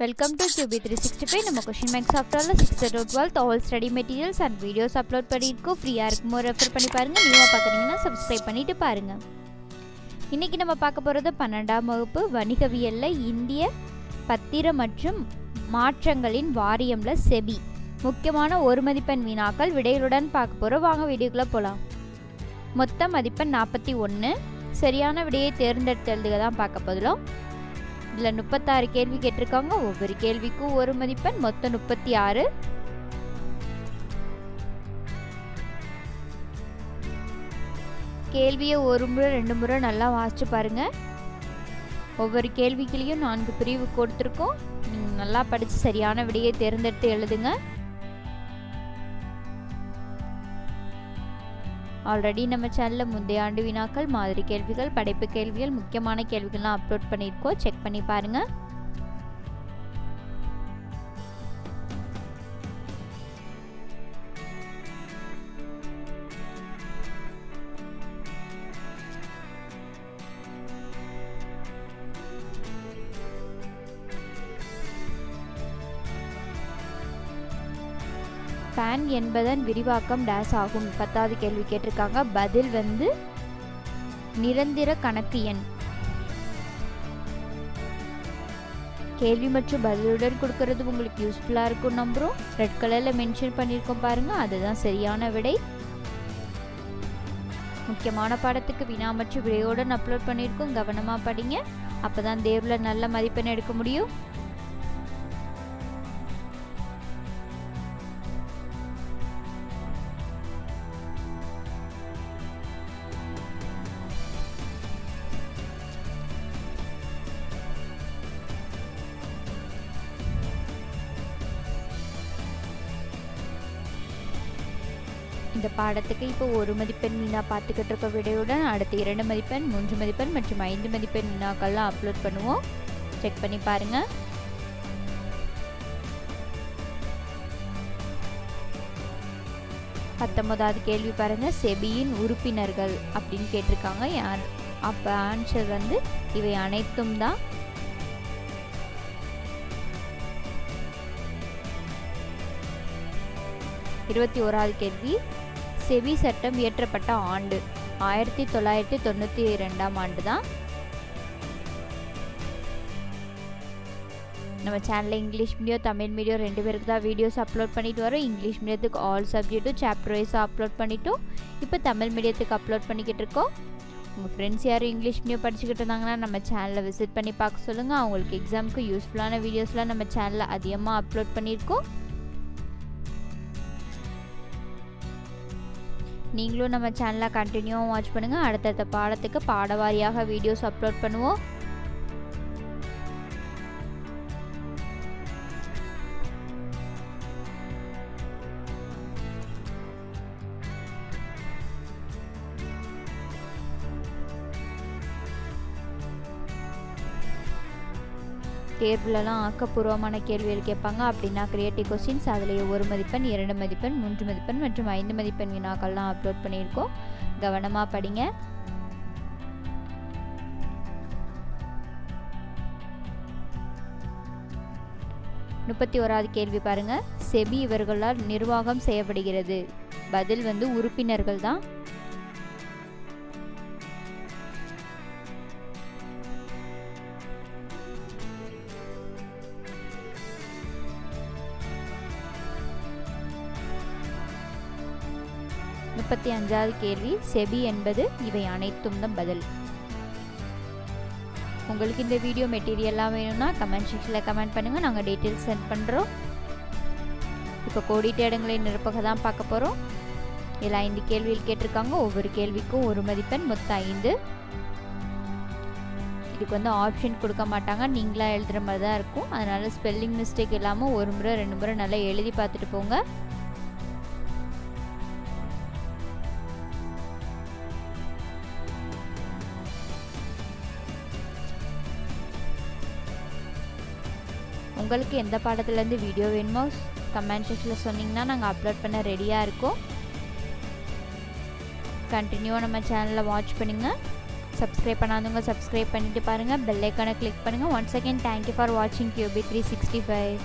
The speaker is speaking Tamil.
Welcome to QB365 நம்ம கொஷின் மேக் சாஃப்ட்வேரில் sixth to twelfth all study materials and videos upload பண்ணியிருக்கோம். ஃப்ரீயாக இருக்குமோ ரெஃபர் பண்ணி பாருங்கள் நியூவாக பார்க்குறீங்கன்னா சப்ஸ்கிரைப் பண்ணிவிட்டு பாருங்கள் இன்றைக்கி நம்ம பார்க்க போகிறது பன்னெண்டாம் வகுப்பு வணிகவியலில் இந்திய பத்திர மற்றும் மாற்றங்களின் வாரியமில் செபி. முக்கியமான ஒரு மதிப்பெண் வினாக்கள். விடைகளுடன் பார்க்க போகிறோம் வாங்க வீடியோக்குள்ளே போகலாம் மொத்த மதிப்பெண் நாற்பத்தி ஒன்று சரியான விடையை தேர்ந்தெடுத்து எழுதுக தான் பார்க்க போதிலும் இதில் முப்பத்தாறு கேள்வி கேட்டிருக்காங்க. ஒவ்வொரு கேள்விக்கும் ஒரு மதிப்பெண் மொத்தம் முப்பத்தி ஆறு கேள்வியை ஒரு முறை ரெண்டு முறை நல்லா வாசிச்சு பாருங்க. ஒவ்வொரு கேள்விக்குலேயும் நான்கு பிரிவு கொடுத்துருக்கோம். நீங்கள் நல்லா படித்து சரியான விடையை தேர்ந்தெடுத்து எழுதுங்க. ஆல்ரெடி நம்ம சேனலில் முந்தைய ஆண்டு வினாக்கள் மாதிரி கேள்விகள் படைப்பு கேள்விகள் முக்கியமான கேள்விகள்லாம் அப்லோட் பண்ணியிருக்கோம். செக் பண்ணி பாருங்கள் பேன் என்பதன் விரிவாக்கம் டேஸ் ஆகும். பத்தாவது கேள்வி கேட்டிருக்காங்க. பதில் வந்து நிரந்தர கணக்கு எண். கேள்வி மற்றும் பதிலுடன் கொடுக்கறது உங்களுக்கு யூஸ்ஃபுல்லாக இருக்கும் நம்புகிறோம் ரெட் கலரில் மென்ஷன் பண்ணியிருக்கோம் பாருங்கள் அதுதான் சரியான விடை. முக்கியமான பாடத்துக்கு வினா மற்றும் விடையோடு அப்லோட் பண்ணியிருக்கோம். கவனமாக படிங்க. அப்போ தான் தேர்வில் நல்ல மதிப்பெண் எடுக்க முடியும். இந்த பாடத்துக்கு இப்போ ஒரு மதிப்பெண் வினா பார்த்துக்கிட்டு இருக்க விடையுடன் அடுத்து இரண்டு மதிப்பெண் மூன்று மதிப்பெண் மற்றும் ஐந்து மதிப்பெண் வினாக்கள்லாம் அப்லோட் பண்ணுவோம். செக் பண்ணி பாருங்கள் பத்தொன்பதாவது கேள்வி பாருங்கள் செபியின் உறுப்பினர்கள் அப்படின்னு கேட்டிருக்காங்க. யார்? அப்போ ஆன்சர் வந்து இவை அனைத்தும் தான். இருபத்தி ஓராவது கேள்வி. செவி சட்டம் இயற்றப்பட்ட ஆண்டு. ஆயிரத்தி தொள்ளாயிரத்தி தொண்ணூற்றி ரெண்டாம் ஆண்டு தான் நம்ம சேனலில் இங்கிலீஷ் மீடியம் தமிழ் மீடியம் ரெண்டு பேருக்கு தான் வீடியோஸ் அப்லோட் பண்ணிட்டு வரோம். இங்கிலீஷ் மீடியத்துக்கு ஆல் சப்ஜெக்ட்டும் சாப்டர் வைஸாக அப்லோட் பண்ணிட்டோம். இப்போ தமிழ் மீடியத்துக்கு அப்லோட் பண்ணிக்கிட்டு இருக்கோம். உங்கள் ஃப்ரெண்ட்ஸ் யாரும் இங்கிலீஷ் மீடியம் படிச்சுக்கிட்டு இருந்தாங்கன்னா நம்ம சேனலை விசிட் பண்ணி பார்க்க சொல்லுங்கள் அவங்களுக்கு எக்ஸாமுக்கு யூஸ்ஃபுல்லான வீடியோஸ்லாம் நம்ம சேனலில் அதிகமாக அப்லோட் பண்ணியிருக்கோம். நீங்களும் நம்ம சேனலை கண்டினியூவாக வாட்ச் பண்ணுங்கள் அடுத்தடுத்த பாடத்துக்கு பாடவாரியாக வீடியோஸ் அப்லோட் பண்ணுவோம். தேர்வுலலாம் ஆக்கப்பூர்வமான கேள்விகள் கேட்பாங்க. அப்படின்னா கிரியேட்டிவ் கொஸ்டின்ஸ் அதில் ஒரு மதிப்பெண் இரண்டு மதிப்பெண் மூன்று மதிப்பெண் மற்றும் ஐந்து மதிப்பெண் வினாக்கள்லாம் அப்லோட் பண்ணியிருக்கோம். கவனமாக படிங்க. முப்பத்தி ஓராவது கேள்வி பாருங்கள் செபி இவர்களால் நிர்வாகம் செய்யப்படுகிறது. பதில் வந்து உறுப்பினர்கள் தான் முப்பத்தி அஞ்சாவது கேள்வி செபி என்பது இவை அனைத்தும் தான் பதில். உங்களுக்கு இந்த வீடியோ மெட்டீரியல்லாம் வேணும்னா கமெண்ட் செக்ஷனில் கமெண்ட் பண்ணுங்கள் நாங்கள் டீட்டெயில்ஸ் சென்ட் பண்ணுறோம் இப்போ கோடிட்ட இடங்களை நிரப்பக தான் பார்க்க போகிறோம் இதில் ஐந்து கேள்வியில் கேட்டிருக்காங்க. ஒவ்வொரு கேள்விக்கும் ஒரு மதிப்பெண் மொத்தம் ஐந்து. இதுக்கு வந்து ஆப்ஷன் கொடுக்க மாட்டாங்க. நீங்களாக எழுதுகிற மாதிரி தான் இருக்கும். அதனால் ஸ்பெல்லிங் மிஸ்டேக் இல்லாமல் ஒரு முறை ரெண்டு முறை நல்லா எழுதி பார்த்துட்டு போங்க. உங்களுக்கு எந்த பாடத்துலேருந்து வீடியோ வேணுமோ கமெண்ட் செக்ஷனில் சொன்னிங்கன்னா நாங்கள் அப்லோட் பண்ண ரெடியாக இருக்கோம். கண்டினியூவாக நம்ம சேனலில் வாட்ச் பண்ணுங்கள் சப்ஸ்கிரைப் பண்ணாதவங்க சப்ஸ்கிரைப் பண்ணிட்டு பாருங்கள் பெல்லைக்கானை கிளிக் பண்ணுங்கள் once again thank you for வாட்சிங் கியூபி த்ரீ சிக்ஸ்டி ஃபைவ்